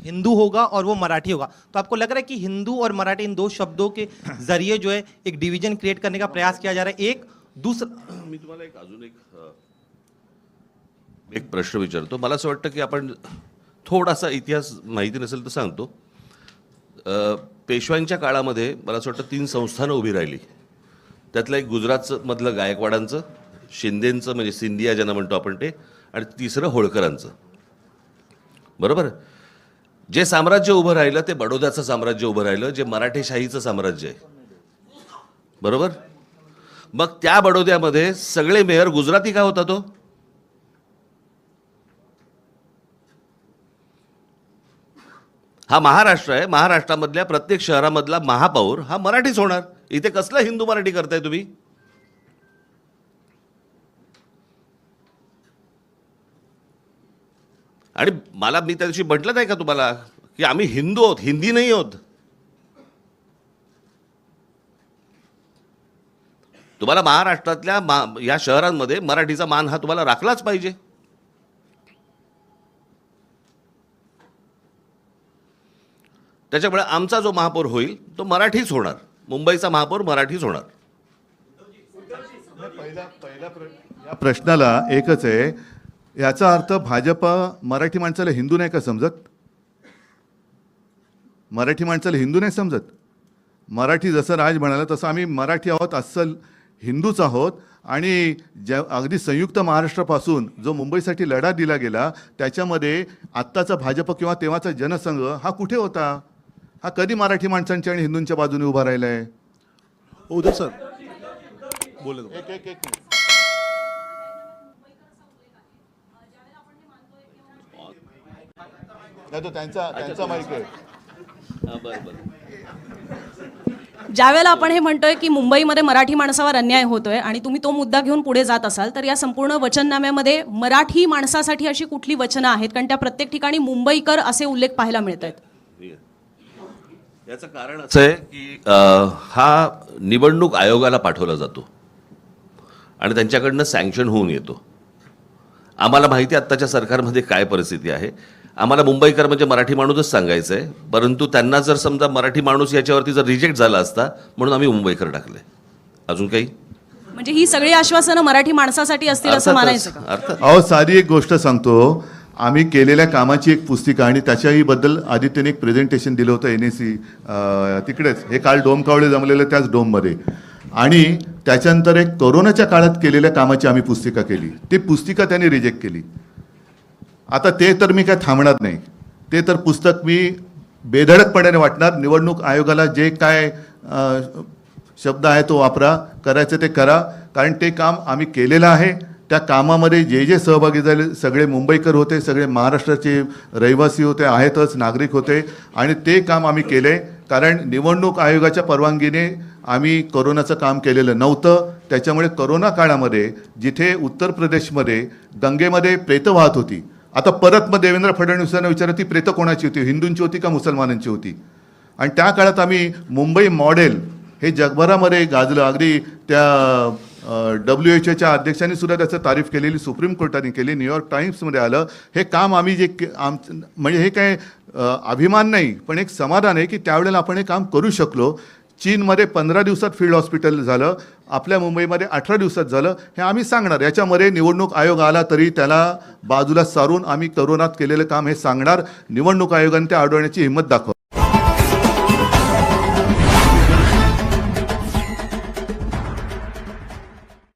हिंदू होगा और वो मराठी होगा। तो आपको लग रहा है कि हिंदू और मराठी इन दो शब्दों के जरिए जो है एक डिवीजन क्रिएट करने का प्रयास किया जा रहा है। एक दूसरा मी तुम्हाला एक अजून एक एक प्रश्न विचारतो. मला असं वाटतं की आपण थोडासा इतिहास माहिती नसेल तर सांगतो. पेशव्यांच्या काळामध्ये मला असं वाटतं तीन संस्थानं उभी राहिली. त्यातलं एक गुजरातचं मधलं गायकवाडांचं शिंदेंचं म्हणजे सिंधिया ज्यांना म्हणतो आपण ते आणि तिसरं होळकरांचं. बरोबर? जे साम्राज्य उभं राहिलं ते बडोद्याचं साम्राज्य उभं राहिलं जे मराठेशाहीचं साम्राज्य आहे. बरोबर? मग त्या बडोद्यामध्ये सगळे मेयर गुजराती का होता तो? हा महाराष्ट्र आहे. महाराष्ट्रामधल्या प्रत्येक शहरामधला महापौर हा मराठीच होणार. इथे कसलं हिंदू मराठी करताय तुम्ही? आणि मला मी त्या दिवशी म्हटलं नाही का तुम्हाला की आम्ही हिंदू आहोत हिंदी नाही आहोत तुम्हाला महाराष्ट्रातल्या मा या शहरांमध्ये मराठीचा मान हा तुम्हाला राखलाच पाहिजे त्याच्यामुळे आमचा जो महापौर होईल तो मराठीच होणार मुंबईचा महापौर मराठीच होणार पहिला पहिला प्र या प्रश्नाला एकच आहे याचा अर्थ भाजप मराठी माणसाला हिंदू नाही का समजत? मराठी माणसाला हिंदू नाही समजत? मराठी जसं राज म्हणाला तसं आम्ही मराठी आहोत अस्सल हिंदूच आहोत. आणि ज्या अगदी संयुक्त महाराष्ट्रापासून जो मुंबईसाठी लढा दिला गेला त्याच्यामध्ये आत्ताचा भाजप किंवा तेव्हाचा जनसंघ हा कुठे होता? हा कधी मराठी माणसांच्या आणि हिंदूंच्या बाजूने उभा राहिला आहे उदय सर. बोले एक एक एक नाही तो त्यांचा त्यांचा माईक आहे. ज्यावेळेला आपण हे म्हणतोय की मुंबईमध्ये मराठी माणसावर अन्याय होतोय आणि तुम्ही तो मुद्दा घेऊन पुढे जात असाल तर या संपूर्ण वचननाम्यामध्ये मराठी माणसासाठी अशी कुठली वचनं आहेत? कारण त्या प्रत्येक ठिकाणी मुंबईकर असे उल्लेख पाहायला मिळत आहेत याचं कारण असं आहे की अ, हा निवडणूक आयोगाला पाठवला जातो. आणि त्यांच्याकडनं सँक्शन होऊन येतो. आम्हाला माहिती आहे आत्ताच्या सरकारमध्ये काय परिस्थिती आहे. आम्हाला मुंबईकर म्हणजे मराठी माणूसच सांगायचं आहे परंतु त्यांना जर समजा मराठी माणूस याच्यावरती जर रिजेक्ट झाला असता म्हणून आम्ही मुंबईकर टाकले अजून काही? म्हणजे ही सगळी आश्वासनं मराठी माणसासाठी असतील असं मानायचं का? अहो साधी एक गोष्ट सांगतो. आम्ही केलेल्या कामाची एक पुस्तिका आणि त्याच्याही बद्दल आदित्यने एक प्रेझेंटेशन दिलं होतं एन एस सी तिकडेच. हे काल डोम कावळे जमलेलं त्याच डोममध्ये. आणि त्याच्यानंतर एक कोरोनाच्या काळात केलेल्या कामाची आम्ही पुस्तिका केली. ती पुस्तिका त्यांनी रिजेक्ट केली. आता ते तर मी काय थांबणार नाही. ते तर पुस्तक मी बेधडकपणाने वाटणार. निवडणूक आयोगाला जे काय शब्द आहे तो वापरा. करायचं ते करा. कारण ते काम आम्ही केलेलं आहे. त्या कामामध्ये जे जे सहभागी झाले सगळे मुंबईकर होते सगळे महाराष्ट्राचे रहिवासी होते आहेतच नागरिक होते. आणि ते काम आम्ही केले. कारण निवडणूक आयोगाच्या परवानगीने आम्ही करोनाचं काम केलेलं नव्हतं. त्याच्यामुळे करोना काळामध्ये जिथे उत्तर प्रदेशमध्ये दंगेमध्ये प्रेतं वाहत होती आता परत मग देवेंद्र फडणवीसांना विचारलं ती प्रेतं कोणाची होती? हिंदूंची होती का मुसलमानांची होती? आणि त्या काळात आम्ही मुंबई मॉडेल हे जगभरामध्ये गाजलं. अगदी त्या डब्ल्यू एच ओच्या अध्यक्षांनी सुद्धा त्याचं तारीफ केलेली सुप्रीम कोर्टाने केली न्यूयॉर्क टाईम्समध्ये आलं. हे काम आम्ही जे आम म्हणजे हे काय अभिमान नाही पण एक समाधान आहे की त्यावेळेला आपण हे काम करू शकलो. चीनमध्ये पंधरा दिवसात फील्ड हॉस्पिटल झालं आपल्या मुंबईमध्ये अठरा दिवसात झालं हे आम्ही सांगणार. याच्यामध्ये निवडणूक आयोग आला तरी त्याला बाजूला सारून आम्ही करोनात केलेलं काम हे सांगणार. निवडणूक आयोगाने ते अडवण्याची हिंमत दाखव